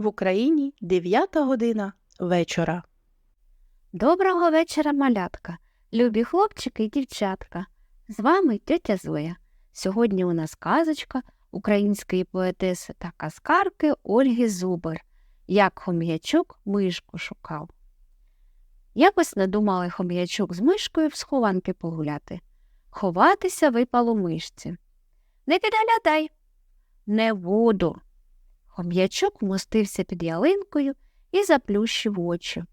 В Україні 9 година вечора. Доброго вечора, малятка, любі хлопчики і дівчатка. З вами тетя Зоя. Сьогодні у нас казочка української поетеси та казкарки Ольги Зубер, як хом'ячок мишку шукав. Якось надумали хом'ячок з мишкою в схованки погуляти. Ховатися випало мишці. Не підглядай. Не буду. Хом'ячок вмостився під ялинкою і заплющив очі.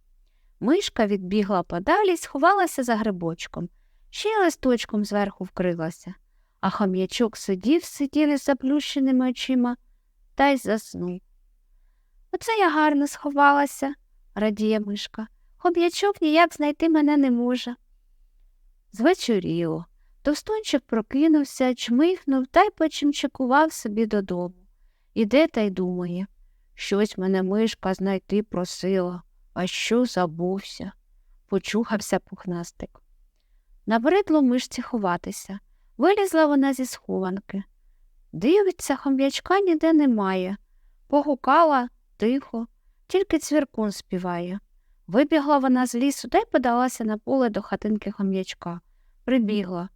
Мишка відбігла подалі сховалася за грибочком, ще листочком зверху вкрилася, а хом'ячок сидів, сидів із заплющеними очима та й заснув. Оце я гарно сховалася, радіє мишка. Хом'ячок ніяк знайти мене не може. Звечоріло. Товстунчик прокинувся, чмихнув та й почимчикував собі додому. Іде та й думає, щось мене мишка знайти просила. А що забувся? почухався пухнастик. Набридло мишці ховатися. Вилізла вона зі схованки. Дивиться, хом'ячка ніде немає. Погукала тихо, тільки цвіркун співає. Вибігла вона з лісу та й подалася на поле до хатинки хом'ячка. Прибігла.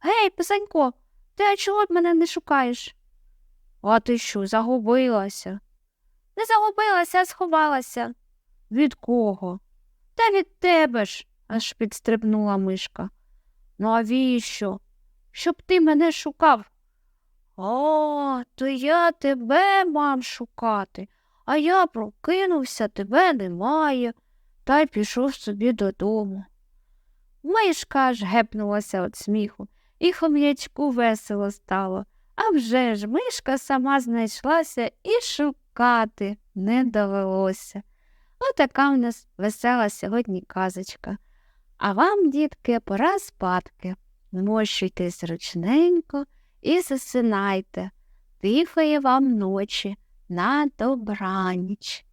Гей, писанько, ти а чого б мене не шукаєш? А ти що, загубилася? Не загубилася, а сховалася. Від кого? Та від тебе ж, аж підстрибнула мишка. Навіщо? Щоб ти мене шукав. О, то я тебе мав шукати, а я прокинувся, тебе немає, та й пішов собі додому. Мишка аж гепнулася від сміху, і хом'ячку весело стало. А вже ж мишка сама знайшлася і шукати не довелося. Отака в нас весела сьогодні казочка. А вам, дітки, пора спадки. Вмощуйтесь ручненько і засинайте. Тихої вам ночі на добраніч.